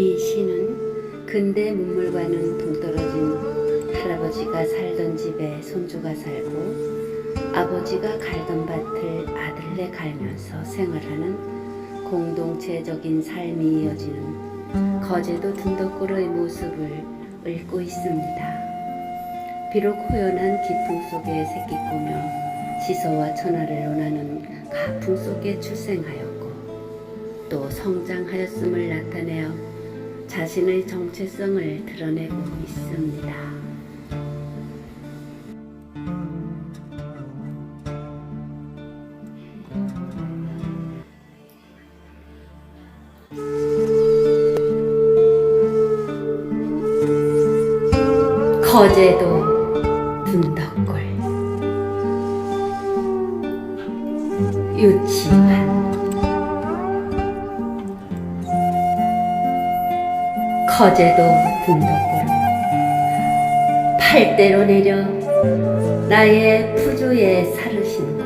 이 시는 근대 문물과는 동떨어진 할아버지가 살던 집에 손주가 살고 아버지가 갈던 밭을 아들네 갈면서 생활하는 공동체적인 삶이 이어지는 거제도 둔덕구로의 모습을 읊고 있습니다. 비록 호연한 기풍 속에 새끼 꾸며 시서와 천하를 논하는 가풍 속에 출생하였고 또 성장하였음을 나타내어 자신의 정체성을 드러내고 있습니다. 거제도 둔덕골 유치원 거제도 둔덕골 팔대로 내려 나의 푸조에 살을 신고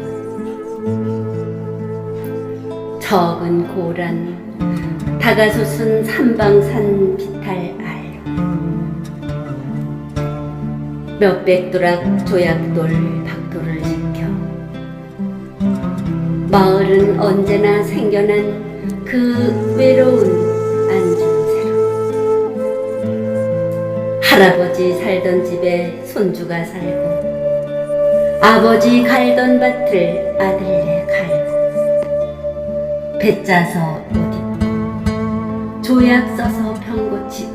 적은 고란 다가솟은 삼방산 비탈 알. 몇백 도락 조약돌 박돌을 지켜. 마을은 언제나 생겨난 그 외로운 할아버지 살던 집에 손주가 살고 아버지 갈던 밭을 아들네 갈고 배 짜서 옷 입고 조약 써서 병 고치고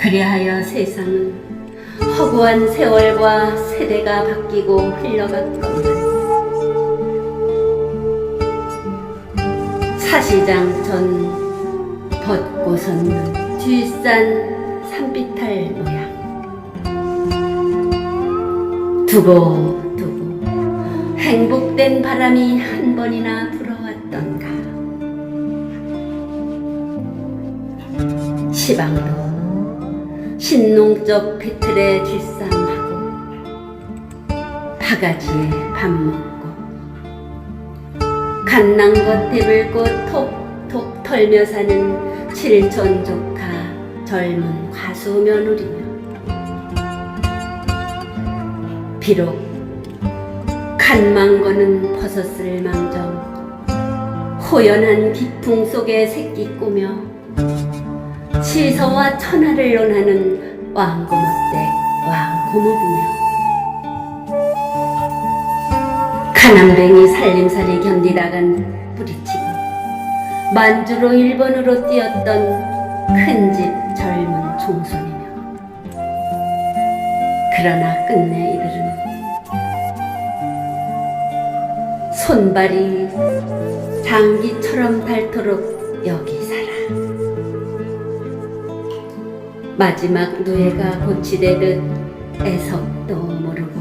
그리하여 세상은 허구한 세월과 세대가 바뀌고 흘러갔건만 사시장 전 벗고 섰는 뒷산 산비탈 모양. 두고 두고 행복된 바람이 한 번이나 불어왔던가. 시방도 신농적 배틀에 뒷삼하고 바가지에 밥 먹고 갓난 것 대불고 톡톡 털며 사는 조카 젊은 과수 며느리며 비록 칸망 거는 벗었을 망정 호연한 기풍 속에 새끼 꾸며 시서와 천하를 논하는 왕고모댁 왕고모부며 가난뱅이 살림살이 견디다간 뿌리치고 만주로 일본으로 뛰었던 큰 집 젊은 종손이며. 그러나 끝내 이들은 손발이 장기처럼 닳도록 여기 살아. 마지막 누에가 고치되듯 애석도 모르고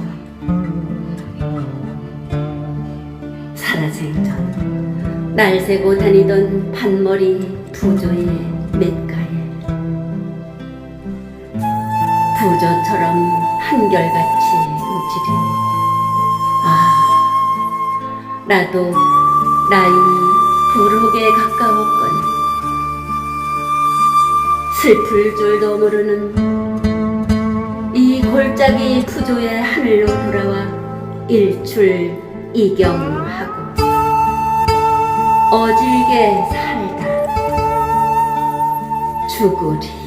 살아생전. 날 새고 다니던 반머리 부조의 맷 부조처럼 한결같이 우지르니 아 나도 나이 부록에 가까웠거니 슬플 줄도 모르는 이 골짜기 부조의 하늘로 돌아와 일출 이경하고 어질게 살다 죽으리